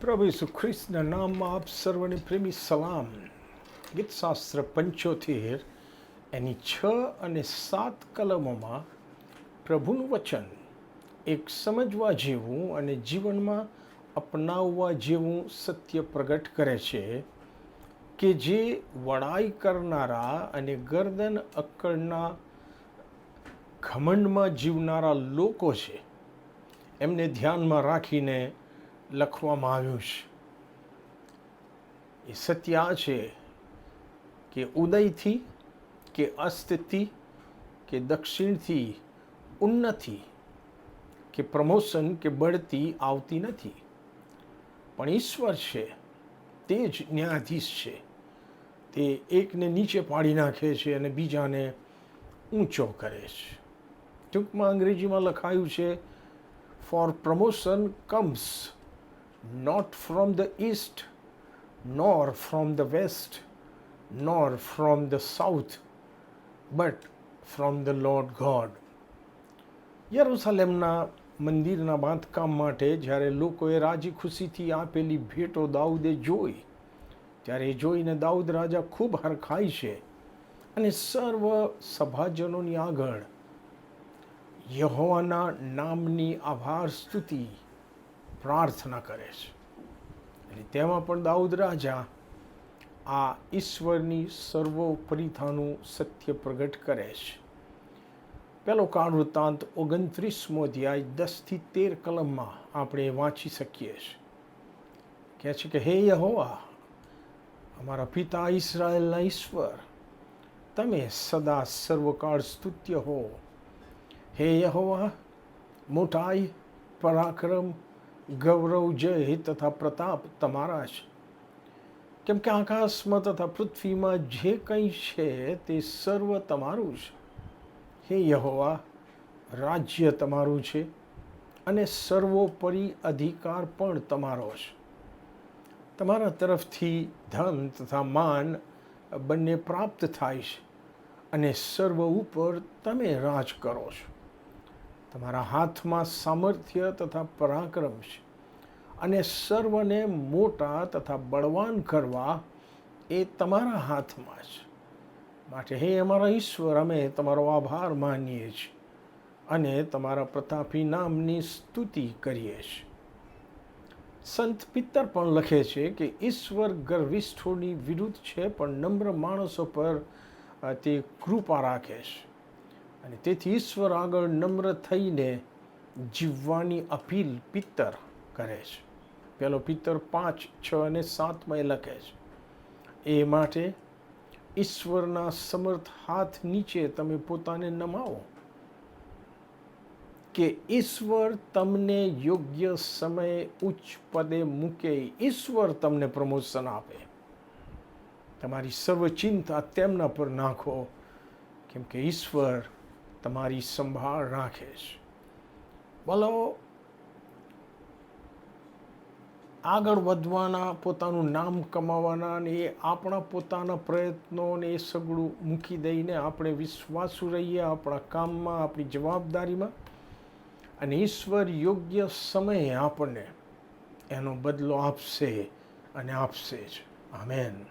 પ્રભુ ઈસુ ખ્રિસ્તના નામમાં આપ સર્વને પ્રેમી સલામ. ગીતશાસ્ત્ર પંચોતેર, એની છ અને સાત કલમોમાં પ્રભુનું વચન એક સમજવા જેવું અને જીવનમાં અપનાવવા જેવું સત્ય પ્રગટ કરે છે કે જે વડાઈ કરનારા અને ગરદન અક્કડના ઘમંડમાં જીવનારા લોકો છે. એમને ધ્યાનમાં રાખીને લખવામાં આવ્યું છે. એ સત્ય આ છે કે ઉદયથી કે અસ્તથી કે દક્ષિણથી ઉન્નતિ કે પ્રમોશન કે બઢતી આવતી નથી. પણ ઈશ્વર છે, તે જ ન્યાયાધીશ છે. તે એકને નીચે પાડી નાખે છે અને બીજાને ઊંચો કરે છે. ટૂંકમાં અંગ્રેજીમાં લખાયું છે for promotion comes not from the east, nor from the west, nor from the south, but from the Lord God. યરુસલેમના મંદિરના બાંધકામ માટે જ્યારે લોકોએ રાજી ખુશીથી આપેલી ભેટો દાઉદે જોઈ ત્યારે જોઈને દાઉદ રાજા ખૂબ હરખાય છે અને સર્વ સભાજનોની આગળ યહોવાના નામની આભાર સ્તુતિ પ્રાર્થના કરે છે. અને તેમાં પણ દાઉદ રાજા આ ઈશ્વરની સર્વોપરિતાનું સત્ય પ્રગટ કરે છે. પેલો કાળ વૃત્તાંત ઓગણત્રીસમો અધ્યાય દસથી તેર કલમમાં આપણે વાંચી શકીએ છીએ કહે છે કે, હે યહોવા, અમારા પિતા ઈસરાયલના ઈશ્વર, તમે સદા સર્વકાળ સ્તુત્ય હો. હે યહોવા, મોટાઈ, પરાક્રમ ગૌરવ, જય તથા પ્રતાપ તમારા છે. કેમ કે આકાશમાં તથા પૃથ્વીમાં જે કંઈ છે તે સર્વ તમારું છે. હે યહોવા, રાજ્ય તમારું છે અને સર્વોપરી અધિકાર પણ તમારો છે. તમારા તરફથી ધન તથા માન બંને પ્રાપ્ત થાય છે અને સર્વ ઉપર તમે રાજ કરો છો. તમારા હાથમાં સામર્થ્ય તથા પરાક્રમ છે. અને સર્વને મોટા તથા બળવાન કરવા એ તમારા હાથમાં છે. માટે હે અમારા ઈશ્વર, અમે તમારો આભાર માનીએ છીએ અને તમારા પ્રતાપી નામની સ્તુતિ કરીએ છીએ. સંત પિત્તર પણ લખે છે કે ઈશ્વર ગર્વિષ્ઠોની વિરુદ્ધ છે, પણ નમ્ર માણસો પર તે કૃપા રાખે છે. અને તેથી ઈશ્વર આગળ નમ્ર થઈને જીવવાની અપીલ પિત્તર કરે છે. પેલો પિત્તર પાંચ, છ અને સાતમાં એ લખે છે. એ માટે ઈશ્વરના સમર્થ હાથ નીચે તમે પોતાને નમાવો કે ઈશ્વર તમને યોગ્ય સમયે ઉચ્ચ પદે મૂકે, ઈશ્વર તમને પ્રમોશન આપે. તમારી સર્વ ચિંતા તેમના પર નાખો, કેમ કે ઈશ્વર તમારી સંભાળ રાખે છે. બોલો આગળ વધવાના, પોતાનું નામ કમાવાના ને એ આપણા પોતાના પ્રયત્નો ને એ સગળું મૂકી દઈને આપણે વિશ્વાસુ રહીએ આપણા કામમાં, આપણી જવાબદારીમાં. અને ઈશ્વર યોગ્ય સમયે આપણને એનો બદલો આપશે અને આપશે જ. આમેન.